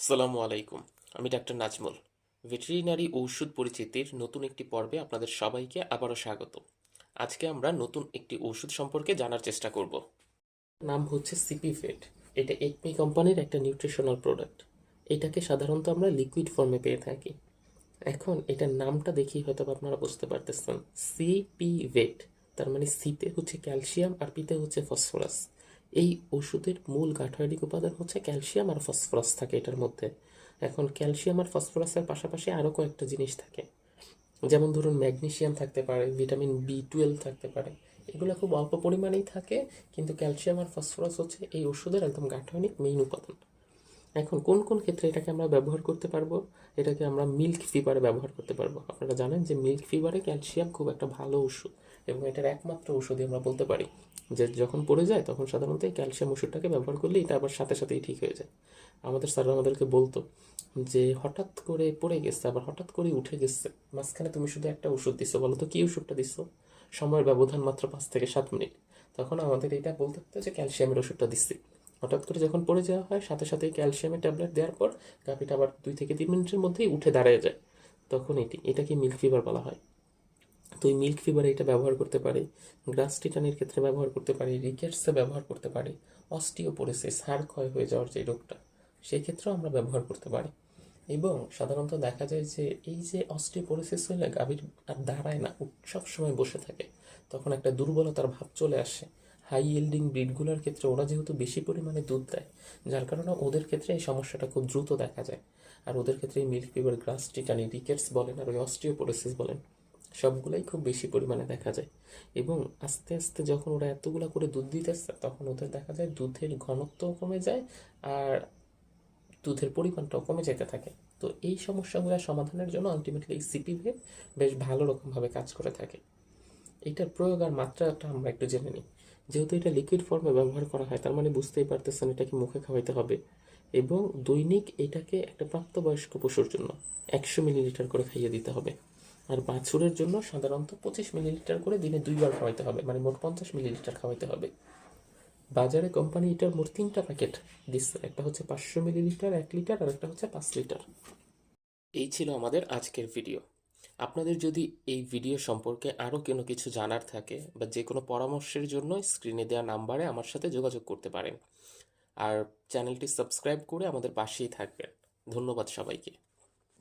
আসসালামু আলাইকুম, আমি ডাক্তার নাজমুল। ভেটেরিনারি ঔষধ পরিচিতির নতুন একটি পর্বে আপনাদের সবাইকে আবারও স্বাগত। আজকে আমরা নতুন একটি ওষুধ সম্পর্কে জানার চেষ্টা করব। নাম হচ্ছে সিপিভেট এটা একমি কোম্পানির একটা নিউট্রিশনাল প্রোডাক্ট। এটাকে সাধারণত আমরা লিকুইড ফর্মে পেয়ে থাকি। এখন এটার নামটা দেখেই হয়তো আপনারা বুঝতে পারতেছেন। সিপিভেট তার মানে সিতে হচ্ছে ক্যালসিয়াম আর পিতে হচ্ছে ফসফরাস। এই ওষুধের মূল গাঠনিক উপাদান হচ্ছে ক্যালসিয়াম আর ফসফরাস থাকে এটার মধ্যে। এখন ক্যালসিয়াম আর ফসফরাসের পাশাপাশি আরও কয়েকটা জিনিস থাকে। যেমন ধরুন, ম্যাগনেসিয়াম থাকতে পারে, ভিটামিন বি টুয়েলভ থাকতে পারে। এগুলো খুব অল্প পরিমাণেই থাকে, কিন্তু ক্যালসিয়াম আর ফসফরাস হচ্ছে এই ওষুধের একদম গাঠনিক মেইন উপাদান। এখন কোন কোন ক্ষেত্রে এটাকে আমরা ব্যবহার করতে পারব? এটাকে আমরা মিল্ক ফিভারে ব্যবহার করতে পারব। আপনারা জানেন যে মিল্ক ফিভারে ক্যালসিয়াম খুব একটা ভালো ওষুধ এবং এটার একমাত্র ওষুধই আমরা বলতে পারি যে যখন পড়ে যায়, তখন সাধারণত এই ক্যালসিয়াম ওষুধটাকে ব্যবহার করলে এটা আবার সাথে সাথেই ঠিক হয়ে যায়। আমাদের স্যার আমাদেরকে বলতো যে, হঠাৎ করে পড়ে গেছে, আবার হঠাৎ করে উঠে গেছে। মাঝখানে তুমি শুধু একটা ওষুধ দিছো, বলো তো কি ওষুধটা দিছো? সময়ের ব্যবধান মাত্র পাঁচ থেকে সাত মিনিট। তখন আমাদের এটা বলতে হতো যে, ক্যালসিয়ামের ওষুধটা দিচ্ছি। হঠাৎ করে যখন পড়ে যাওয়া হয়, সাথে সাথে ক্যালসিয়ামের ট্যাবলেট দেওয়ার পর গাপিটা আবার দুই থেকে তিন মিনিটের মধ্যেই উঠে দাঁড়িয়ে যায়। তখন এটি, এটাকে মিল্ক ফিভার বলা হয়। তো এই মিল্ক ফিভারে এটা ব্যবহার করতে পারে গ্রাস টিটানির ক্ষেত্রে ব্যবহার করতে পারে রিকেটসে ব্যবহার করতে পারি অস্টিওপোরোসিস হাড় ক্ষয় হয়ে যাওয়ার যে রোগটা, সেই ক্ষেত্রেও আমরা ব্যবহার করতে পারি। এবং সাধারণত দেখা যায় যে এই যে অস্টিওপোরোসিস হলে গাভীর আর দাঁড়ায় না সব সময় বসে থাকে, তখন একটা দুর্বলতার ভাব চলে আসে। হাই ইল্ডিং ব্রিডগুলোর ক্ষেত্রে ওরা যেহেতু বেশি পরিমাণে দুধ দেয়, যার কারণে ওদের ক্ষেত্রে এই সমস্যাটা খুব দ্রুত দেখা যায়। আর ওদের ক্ষেত্রে milk fever grass tetany rickets বলেন আর ওই অস্টিওপোরোসিস বলেন সবগুলাই খুব বেশি পরিমাণে দেখা যায়। এবং আস্তে আস্তে যখন ওরা এতগুলা করে দুধ দিতেছে তখন ওদের দেখা যায় দুধের ঘনত্বও কমে যায় আর দুধের পরিমাণটাও কমে যেতে থাকে। তো এই সমস্যাগুলো সমাধানের জন্য আলটিমেটলি এই সিপিভে বেশ ভালো রকমভাবে কাজ করে থাকে। এইটার প্রয়োগ আর মাত্রাটা আমরা একটু জেনে নিই। যেহেতু এটা লিকুইড ফর্মে ব্যবহার করা হয়, তার মানে বুঝতেই পারতেছেন এটাকে মুখে খাওয়াইতে হবে। এবং দৈনিক এটাকে একটা প্রাপ্তবয়স্ক পশুর জন্য একশো মিলিলিটার করে খাইয়ে দিতে হবে। আর বাছুরের জন্য সাধারণত পঁচিশ মিলিলিটার করে দিনে দুইবার খাওয়াইতে হবে মানে মোট পঞ্চাশ মিলিলিটার খাওয়াইতে হবে। বাজারে কোম্পানি এটার মোট তিনটা প্যাকেট দিচ্ছে, একটা হচ্ছে পাঁচশো মিলিলিটার, এক লিটার, আর একটা হচ্ছে পাঁচ লিটার। এই ছিল আমাদের আজকের ভিডিও। আপনাদের যদি এই ভিডিও সম্পর্কে আরও কোনো কিছু জানার থাকে বা যে কোনো পরামর্শের জন্য স্ক্রিনে দেওয়া নাম্বারে আমার সাথে যোগাযোগ করতে পারেন। আর চ্যানেলটি সাবস্ক্রাইব করে আমাদের পাশেই থাকবেন। ধন্যবাদ সবাইকে।